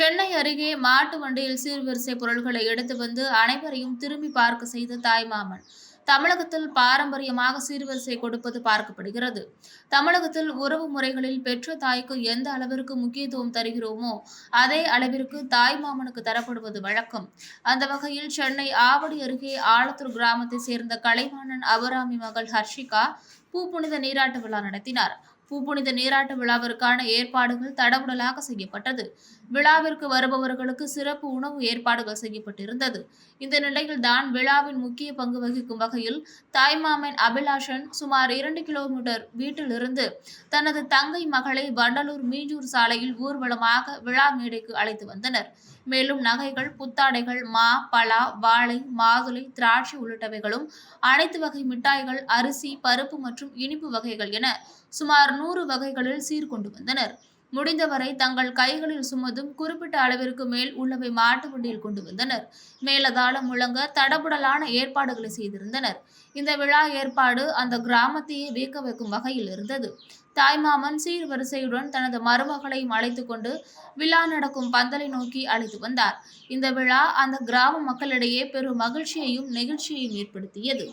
சென்னை அருகே மாட்டு வண்டியில் சீர்வரிசை பொருட்களை எடுத்து வந்து அனைவரையும் திரும்பி பார்க்க செய்த தாய்மாமன் தமிழகத்தில் பாரம்பரியமாக சீர்வரிசை கொடுப்பது பார்க்கப்படுகிறது. தமிழகத்தில் உறவு முறைகளில் பெற்ற தாய்க்கு எந்த அளவிற்கு முக்கியத்துவம் தருகிறோமோ அதே அளவிற்கு தாய் மாமனுக்கு தரப்படுவது வழக்கம். அந்த வகையில் சென்னை ஆவடி அருகே ஆலத்தூர் கிராமத்தை சேர்ந்த கலைவாணன் அபராமி மகள் ஹர்ஷிகா பூப்புனித நீராட்டு விழா நடத்தினார். பூப்புனித நீராட்டு விழாவிற்கான ஏற்பாடுகள் தடபுடலாக செய்யப்பட்டது. விழாவிற்கு வருபவர்களுக்கு சிறப்பு உணவு ஏற்பாடுகள் செய்யப்பட்டிருந்தது. இந்த நிலையில் தான் விழாவின் முக்கிய பங்கு வகிக்கும் வகையில் தாய்மாமன் அபிலாஷன் சுமார் இரண்டு கிலோமீட்டர் வீட்டிலிருந்து தனது தங்கை மகளை வண்டலூர் மீஞ்சூர் சாலையில் ஊர்வலமாக விழா மேடைக்கு அழைத்து வந்தனர். மேலும் நகைகள் புத்தாடைகள் மா பலா வாழை மாதுளை திராட்சை உள்ளிட்டவைகளும் அனைத்து வகை மிட்டாய்கள் அரிசி பருப்பு மற்றும் இனிப்பு வகைகள் என சுமார் நூறு வகைகளில் சீர்கொண்டு வந்தனர். முடிந்தவரை தங்கள் கைகளில் சுமதும் குறிப்பிட்ட அளவிற்கு மேல் உள்ளவை மாட்டு வண்டியில் கொண்டு வந்தனர். மேலதாளம் முழங்க தடபுடலான ஏற்பாடுகளை செய்திருந்தனர். இந்த விழா ஏற்பாடு அந்த கிராமத்தையே வியக்க வைக்கும் வகையில் இருந்தது. தாய்மாமன் சீர்வரிசையுடன் தனது மருமகளையும் அழைத்து கொண்டு விழா நடக்கும் பந்தலை நோக்கி அழைத்து வந்தார். இந்த விழா அந்த கிராம மக்களிடையே பெரும் மகிழ்ச்சியையும் நெகிழ்ச்சியையும் ஏற்படுத்தியது.